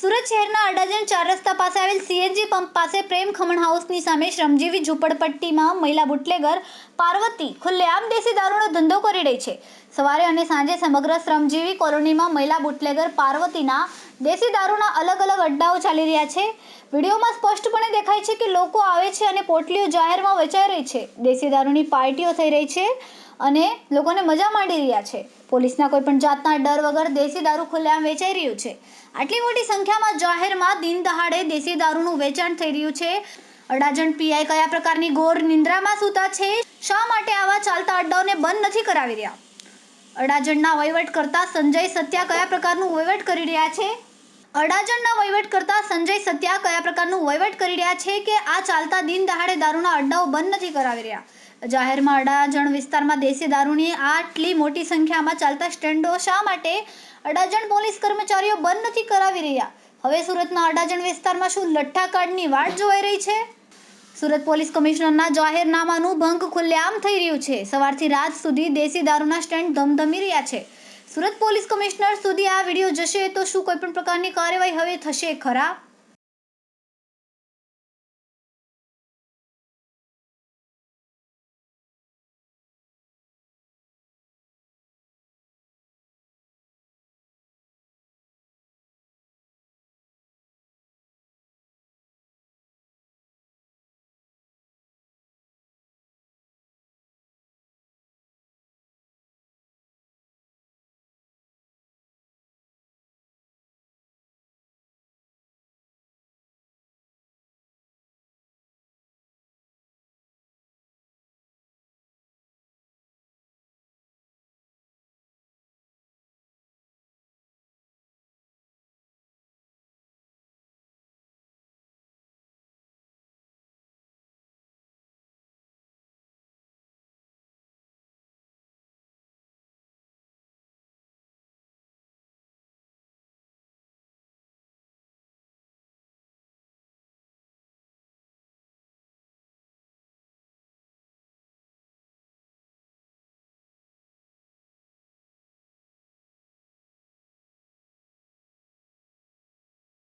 સુરત શહેરના અડાજણ ચાર રસ્તા પાસે આવેલ સીએનજી પંપ પાસે પ્રેમ ખમણ હાઉસની સામે શ્રમજીવી ઝૂંપડપટ્ટીમાં મહિલા બુટલેગર પાર્વતી ખુલ્લેઆમ દેશી દારૂનો ધંધો કરી રહી છે. સવારે અને સાંજે સમગ્ર શ્રમજીવી કોલોનીમાં મહિલા બુટલેગર પાર્વતીના દેશી દારૂના અલગ અલગ અડ્ડાઓ ચાલી રહ્યા છે. વિડીયોમાં સ્પષ્ટપણે દેખાય છે કે લોકો આવે છે અને પોટલીઓ જાહેરમાં વેચાઈ રહી છે. દેશી દારૂની પાર્ટીઓ થઈ રહી છે અને લોકોને મજા માંડી રહ્યા છે. પોલીસના કોઈ પણ જાતના ડર વગર દેશી દારૂ ખુલ્લેઆમ વેચાઈ રહ્યું છે. આટલી મોટી સંખ્યામાં જાહેરમાં દિન દહાડે દેશી દારૂનું વેચાણ થઈ રહ્યું છે. અડાજણ પીઆઈ કયા પ્રકારની ગોર નિંદ્રામાં સૂતા છે? શા માટે આવા ચાલતા અડ્ડાઓને બંધ નથી કરાવી રહ્યા? અડાજણના વહીવટ કરતા સંજય સત્યા કયા પ્રકારનું વહીવટ કરી રહ્યા છે? અડાજણના વહીવટ કરતા સંજય સત્યા કયા પ્રકારનું વહીવટ કરી રહ્યા છે કે આ ચાલતા દિન દહાડે દારૂના અડ્ડાઓ બંધ નથી કરાવી રહ્યા? જાહેરમાં અડાજણ વિસ્તારમાં દેશી દારૂની આટલી મોટી સંખ્યામાં ચાલતા સ્ટેન્ડો શા માટે અડાજણ પોલીસ કર્મચારીઓ બંધ નથી કરાવી રહ્યા? હવે સુરતના અડાજણ વિસ્તારમાં શું લઠ્ઠા કાર્ડની વાટ જોવાઈ રહી છે? સુરત પોલીસ કમિશનરના જાહેરનામાનું ભંગ ખુલ્લેઆમ થઈ રહ્યું છે. સવારથી રાત સુધી દેશી દારૂના સ્ટેન્ડ ધમધમી રહ્યા છે. સુરત પોલીસ કમિશનર સુધી આ વીડિયો જશે તો શું કોઈ પણ પ્રકારની કાર્યવાહી હવે થશે ખરા